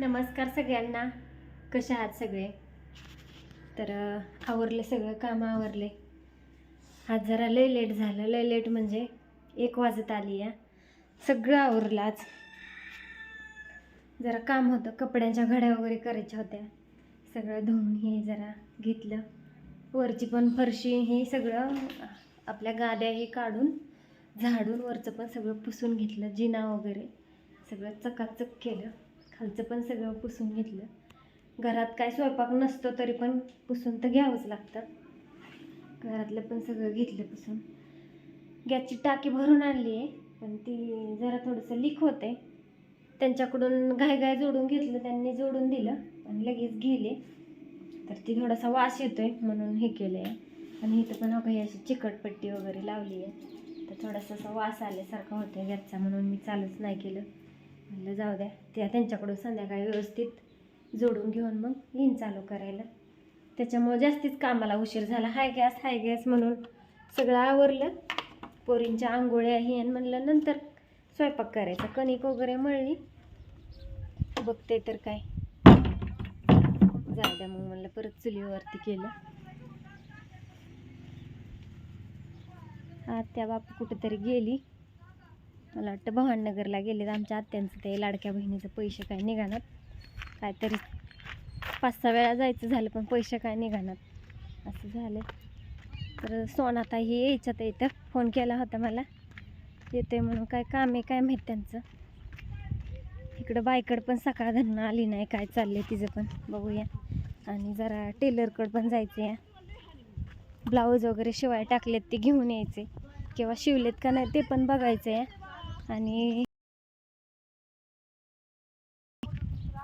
नमस्कार सगळ्यांना. कशा आहात सगळे? तर आवरले सगळं काम आवरले. आज जरा लय लेट झालं. लय लेट म्हणजे एक वाजत आली आहे. सगळं आवरलं आज. जरा काम होतं. कपड्यांच्या घड्या वगैरे करायच्या होत्या. सगळं धुवून हे जरा घेतलं. वरची पण फरशी हे सगळं आपल्या गाद्या हे काढून झाडून वरचं पण सगळं पुसून घेतलं. जिना वगैरे सगळं चकाचक केलं. खालचं पण सगळं पुसून घेतलं. घरात काय स्वयंपाक नसतो तरी पण पुसून तर घ्यावंच लागतं. घरातलं पण सगळं घेतलं पुसून. गॅसची टाकी भरून आणली आहे पण ती जरा थोडंसं लीक होते. त्यांच्याकडून घाय जोडून घेतलं त्यांनी जोडून दिलं पण लगेच गेले. तर ती थोडासा वास येतोय म्हणून हे केलं आहे आणि इथं पण काही अशी चिकटपट्टी वगैरे लावली आहे. तर थोडासा असा वास आल्यासारखा होतोय गॅसचा म्हणून मी चालूच नाही केलं. म्हणलं जाऊ द्या त्या त्यांच्याकडून संध्याकाळी व्यवस्थित जोडून घेऊन मग येईन चालू करायला. त्याच्यामुळं जास्तीच कामाला उशीर झाला. हाय गॅस हाय गॅस म्हणून सगळं आवरलं. पोरींच्या आंघोळ्या ही आणि म्हणलं नंतर स्वयंपाक करायचा. कणिक वगैरे मळली. बघते तर काय. जाऊ द्या मग म्हणलं परत चुलीवरती केलं. आत्या बापू कुठेतरी गेली. मला वाटतं भवाननगरला गेलेत. आमच्या आत्यांचं ते लाडक्या बहिणीचं पैसे काय निघाणार. काहीतरी पाच सहा वेळा जायचं झालं पण पैसे काय निघाणार. असं झालं तर सोनाताई यायच्यात इथं. फोन केला होता मला. येते म्हणून काय काम आहे काय माहीत त्यांचं. इकडं बायकड पण सकाळ धरणं आली नाही. काय चाललंय तिचं पण. बघूया. आणि जरा टेलरकडं पण जायचं आहे ब्लाऊज वगैरे शिवाय टाकलेत ते घेऊन यायचे. किंवा शिवलेत का नाही ते पण बघायचं आहे आणि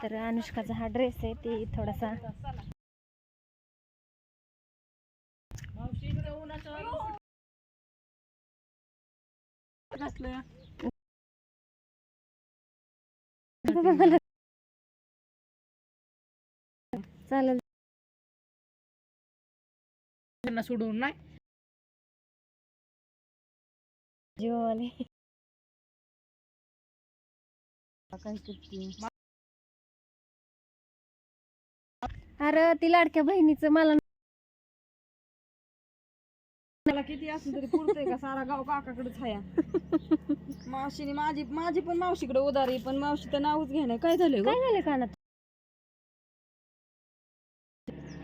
तर अनुष्काचा हा ड्रेस आहे ते थोडासा चालेल. सोडून नाही. जीवावाले काय करते? अरे ती लाडक्या बहिणीचं मला मला किती असलं तरी पुरतंय का? सारा गाव काकाकडेच हाया. मावशीने माझी माझी पण मावशीकडे उदारी पण मावशी तर नावच घेणार काय झालं काय झालं कानात?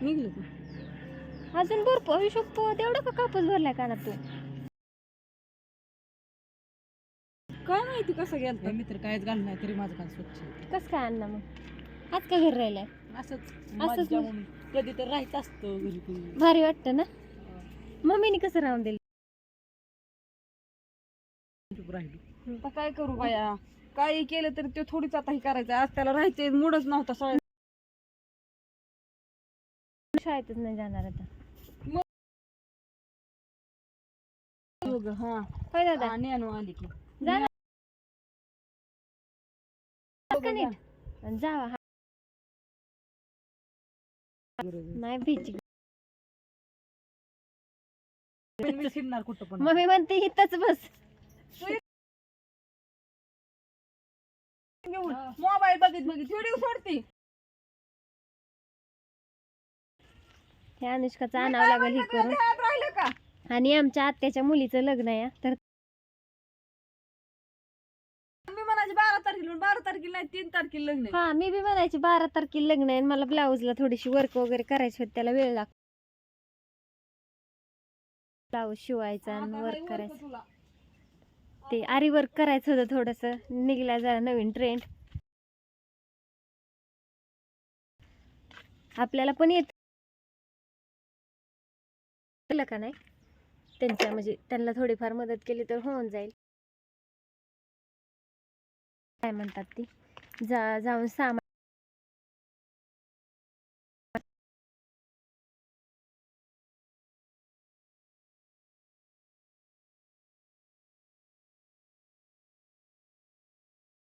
निघलं का? अजून भरपूर होऊ शकतो. तेवढा का कापूस भरलाय कानात तू? काय माहिती कसं गेलं मी तर कायच घाल नाही तरी माझं कान स्वच्छ कस काय आणला मग? आज का घरी राहिलाय? असंच म्हणून. कधी तर राहायचं असतं घरी. भारी वाटतं ना? मम्मीने कसं राहून दिलं? चुप राहिलो. आता काय करू बाया? काही केलं तरी ते थोडीच आता हे करायचं. आज त्याला राहायचंय मूडच नव्हता सगळ्या शाळेतच नाही जाणार आता. हा. होय दादा. आणि आणू आली की. जा ना. का नीट? आणि जावा हा. नाही भीती. मी फिरणार कुठं पण. मम्मी म्हणते इथंच बस. मोबाईल बघित बघित. व्हिडिओ सोडती. हे अनुष्काचं आणावं लागेल हे करून. राहिलं का? आणि आमच्या आत्याच्या मुलीचं लग्न आहे तर बारा तारखेला नाही तीन तारखेला लग्न आहे. हा मी बी म्हणायची बारा तारखेला लग्न आहे आणि मला ब्लाऊजला थोडीशी वर्क वगैरे करायची होती त्याला वेळ लागतो. ब्लाऊज शिवायचा आणि वर्क वर्क करायचं. तुला. ते आरी वर्क करायचं होतं थोडस. निघला जरा नवीन ट्रेंड आपल्याला पण येत केलं का नाही? त्यांच्या म्हणजे त्यांना थोडीफार मदत केली तर होऊन जाईल. काय म्हणतात ती? जा जाऊन सामान